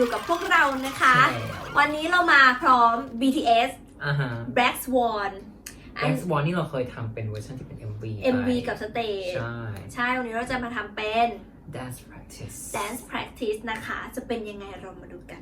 อยู่กับพวกเรานะคะใช่วันนี้เรามาพร้อม BTS อ่าฮะ Black Swan อัน Black Swan นี่เราเคยทำเป็นเวอร์ชันที่เป็น MV ไป MV กับสเตจใช่ ใช่วันนี้เราจะมาทำเป็น Dance Practice Dance Practice นะคะ จะเป็นยังไงเรามาดูกัน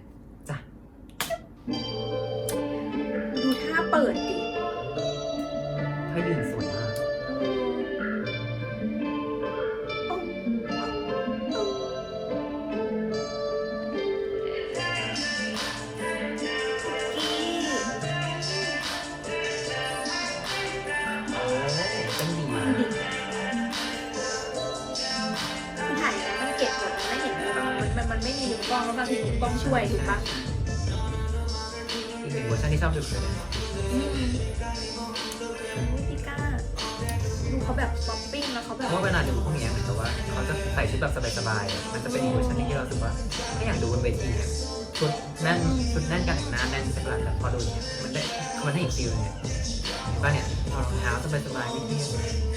มันมันมันไม่มีมุมกล้องแล้วบางทีมุมกล้องช่วยถูกปะอีกหนึ่งเวอร์ชันที่ชอบสุดเลยนะอืมพี่ก้าดูเขาแบบป๊อปปิ้งแล้วเขาแบเพบราะว่าเวลาดูพวกเนี้ยเหมือนกับว่าเขาจะใส่ชุดแบบสบายๆอะมันจะเป็นอีกเวอร์ชันหนึงที่เรารู้สึกว่าไม่อยากดูบนเวทีอะชุดแน่นชุดแน่นการแต่งหน้าแน่นสักหลังแต่พอดูอย่างเนี้ยมันได้มันให้อีกฟิลเนี่ยก็เนี่ยถอดรองเท้าสบายๆนิดเ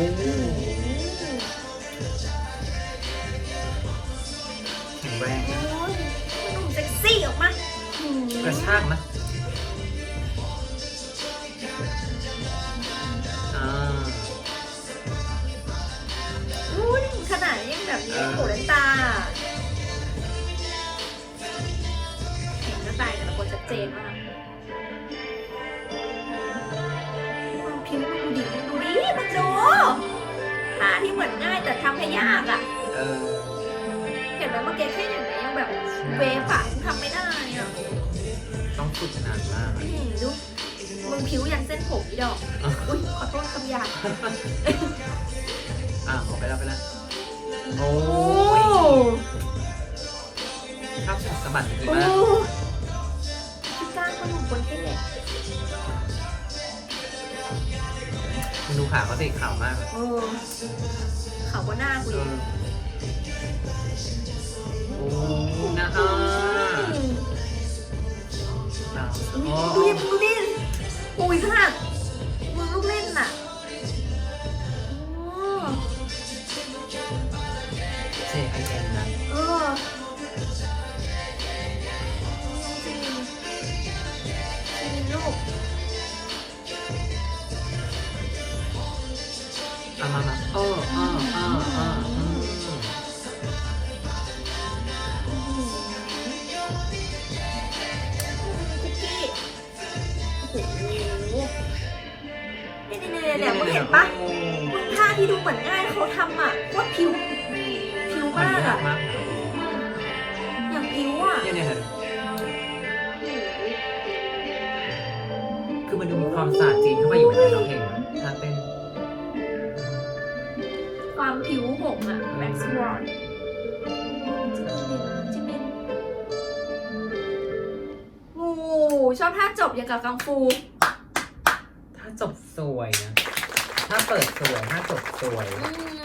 แข็งแรงโอ้นะยหนุ่มเซ็กซี่ออกมาอืมกระชากนะอ่าอุ้ยขนาดยังแบบนี้หูเลนตาเห็นหน้าตายแต่ละคนชัดเจนมาก ท่าที่เหมือนง่ายแต่ทำให้ยากอะ เออเห็นไหมเมื่อกี้แค่อย่างนี้ยังแบบเวฟอะทำไม่ได้อะต้องฝึกนานมากอืมดูมึงผิวยันเส้นผมอีดอก อุ้ยขอโทษคำหยาบอะออกไปแล้วไปแล้วโอ้โอ้ยชอบสะบัดดีโอ้มาก พี่ก้างเขาหนุ่มคนเท่ คุณดูขาเขาสิขาวมากเออเขาก็หน้ากูเออีกอโอ้หน้าอ่าอืมอ่าอุ๊ยโอ้ดูดิมึงดูดิอุ้ยขนาดมือลูกเล่นน่ะ เอามามาโอ้อ้ออ้ออ้ออืมคุกกี้โอ้โหเนี่ยเนี่ยเนี่ยเนี่ยมึงเห็นปะมึงท่าที่ดูเหมือนง่ายเขาทำอะโคตรผิวผิวมันมากยาอะกมากนะอย่างผิวอะเนี่ยเนี่ยเห็นคือมันดูมีความศาสตร์จีนเข้าไปอยู่ในเราเห็นท่าเต้น ความผิวหงอะแม็กซ์วอร์จิมินงูชอบท่าจบอย่างกับกังฟู ถ้าจบสวยนะ ถ้าเปิดสวย ถ้าจบสวย อืม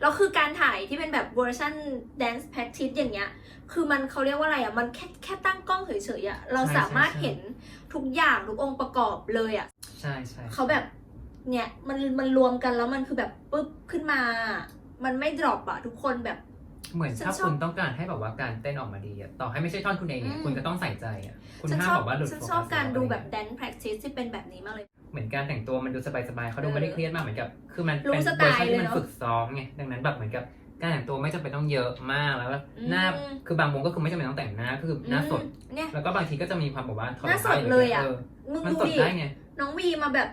แล้วคือการถ่ายที่เป็นแบบเวอร์ชัน dance practice อย่างเงี้ย คือมันเขาเรียกว่าอะไรอะ มันแค่แค่ตั้งกล้องเฉยๆอะ เราใช่สามารถใช่เห็นทุกอย่างทุกองค์ประกอบเลยอะ ใช่ใช่ เขาแบบ เนี่ยมันมันรวมกันแล้วมันคือแบบปุ๊บขึ้นมา มันไม่ดรอปอะทุกคนแบบ เหมือนฉันถ้าชอบคุณต้องการให้แบบว่าการเต้นออกมาดีอะต่อให้ไม่ใช่ท่อนคุณเองเนี่ยอืม คุณก็ต้องใส่ใจอะคุณฉันห้าชมอบบอกว่าหลุดฉันโฟกัสชอบการดูแบบหรือ dance practice ที่เป็นแบบนี้มากเลย เหมือนการแต่งตัวมันดูสบายๆเขาดูไม่ได้เครียดมากเหมือนกับคือมันรู้เป็นสไตเวอร์ล์ชันที่มันเลยเนอะฝึกซ้อมไงดังนั้นแบบเหมือนกับการแต่งตัวไม่จำเป็นต้องเยอะมากแล้วก็อืมหน้าคือบางวงก็คือไม่จำเป็นต้องแต่งหน้าคือหน้าสด อืมเนี่ย แล้วก็บางทีก็จะมีความแบบว่าถอดหน้าสดรองท้เลยอะ มึงมันดูสดดิ ได้ไง น้องวีมาแบบ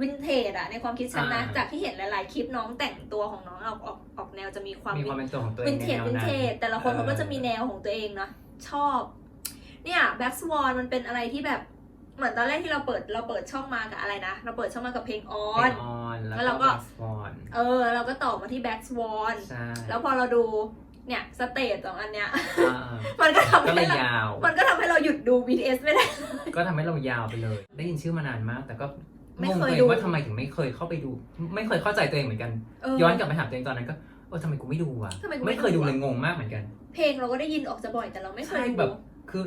วินเทจอะในความคิดฉันนะอ่า จากที่เห็นหลาย ๆ คลิปน้องแต่งตัวของน้องออกออกออกแนวจะมีความมีความเป็นตัวของตัวเอวิงนในเทจแนววินนั้น เทจแต่ละคนเขาก็จะมีแนวของตัวเองนะชอบ เนี่ยแบ็กสวอนมันเป็นอะไรที่แบบเหมือนตอนแรกที่เราเปิดเราเปิดช่องมากับอะไรนะเราเปิดช่องมากับเพลงออเพลนงออนแล้แล้ววเราก็ ก็สปอนเออ เราก็ต่อมาที่แบ็กสวอนใช่แล้วพอเราดูเนี่ยสเตจสองอันเนี้ย อ่ามันก็ทำก็ให้เลยเรายาว มันก็ทำให้เราหยุดดู BTS ไม่ได้ ก็ทำให้เรายาวไปเลย ได้ยินชื่อมานานมาก แต่ก็ ไม่งงเคตัวยเอดูงว่าทำไมถึงไม่เคยเข้าไปดู ไม่เคยเข้าใจตัวเองเหมือนกันเออย้อนกลับไปถามตัวเองตอนนั้นก็อทำไมกูไม่ดูวะทำไมกูไม่ไม่เคยดูดูวะเลยงงมากเหมือนกันเพลงเราก็ได้ยินออกจะบ่อยแต่เราไม่เคยใช่ดู แบบคือ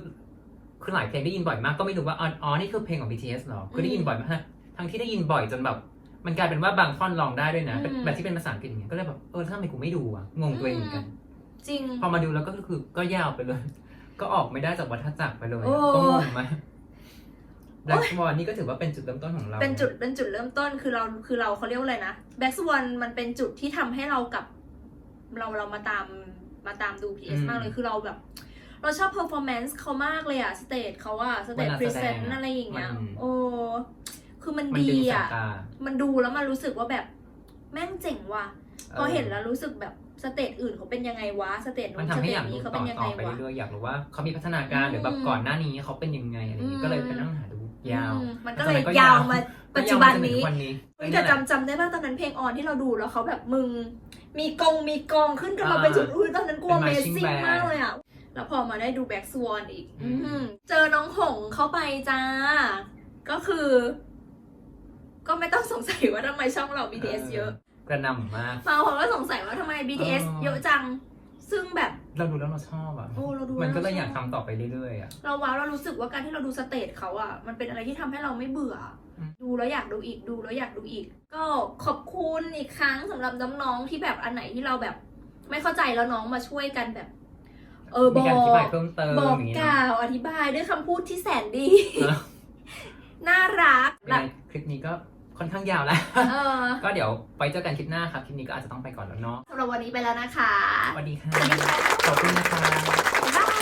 คือหลายเพลงได้ยินบ่อยมากก็ไม่รู้ว่าอ๋ออ๋อนี่คือเพลงของ BTS เหรอคือได้ยินบ่อยมากทั้งที่ได้ยินบ่อยจนแบบ มันกลายเป็นว่าบางท่อนร้องได้ด้วยนะเป็นอืม แบบที่เป็นภาษาอังกฤษอย่างเงี้ยก็เลยแบบเออทำไมกูไม่ดูอะงงตัวเองเหมือนกัน จริง พอมาดูแล้วก็คือก็ยาวไปเลย ก็ออกไม่ได้จากวัฏจักรไปเลยโอ้อะก็งงมาก แบล็กสวอนนี่ก็ถือว่าเป็นจุดเริ่มต้นของเรา เป็นจุดเป็นจุดเริ่มต้นคือเราคือเราเขาเรียกว่าอะไรนะแบ็กสว n มันเป็นจุดที่ทำให้เรากลับ เราเรามาตามมาตามดู PS มากเลยคือเราแบบ เราชอบ performance เขามากเลยอะสเตจเขาอะสเตจเวลาพรีแสเซดนงต์อะอะไรอย่างเงี้ยมันโอ้คือมันมันดีดึงสายอะตามันดูแล้วมันรู้สึกว่าแบบแม่งเจ๋งว่ะพอเห็นแล้วรู้สึกแบบสเตจอื่นเขาเป็นยังไงวะสเตจมันนู้นทำสให้เตอจยากดูนี้เขาต่เป็อนยังต่ไงอไปวะเรื่อยๆอยากรู้ว่าเขามีพัฒนาการอืมหรือแบบก่อนหน้านี้เขาเป็นยังไงอะไรอย่างงี้อืมก็เลยไปนั่งหาดู ยาวอืมมันก็เลยแต่ยาวมาก็ปัจจุบันนี้ยาวมาจถึงวันนี้เฮ้ยแต่จำจำได้ป่ะตอนนั้นเพลงออนที่เราดูแล้วเขาแบบมึง มีกองมีกองขึ้นกันมาเป็นจุดอุ้ยตอนนั้นกลัวเป็นเม marching ซิ่ง band มากเลยอะแล้วพอมาได้ดูแบ็กสวอนอีกอืมอื้อหือเจอน้องหงเข้าไปจ้า ก็คือ ก็ไม่ต้องสงสัยว่าทำไมช่องเรา BTS เยอะ กระหนำมากบางคนก็สงสัยว่าทำไม BTS เออเยอะจัง ซึ่งแบบเราดูแล้วเราชอบอะ โอ้เราดูมันก็แวเลยชบอยากทำต่อไปเรื่อยๆอะ เราว้าวเรารู้สึกว่าการที่เราดูสเตจเขาอะมันเป็นอะไรที่ทำให้เราไม่เบื่ออม ดูแล้วอยากดูอีกดูแล้วอยากดูอีก ก็ขอบคุณอีกครั้งสำหรับน้องๆที่แบบอันไหนที่เราแบบ ไม่เข้าใจแล้วน้องมาช่วยกันแบบ เออบมีอการอธิบายกเพิ่มเติมบอกอย่างงี้กนะล่าวอธิบายด้วยคำพูดที่แสนดีเนอะน่ารักยังแบบไงคลิปนี้ก็ ค่อนข้างยาวแล้ว เออก็เดี๋ยวไปเจอกันคลิปหน้าครับ คลิปนี้ก็อาจจะต้องไปก่อนแล้วเนาะสำหรับวันนี้ไปแล้วนะคะสวัสดีค่ะ สวัสดีค่ะขอบคุณนะคะ บ๊ายบาย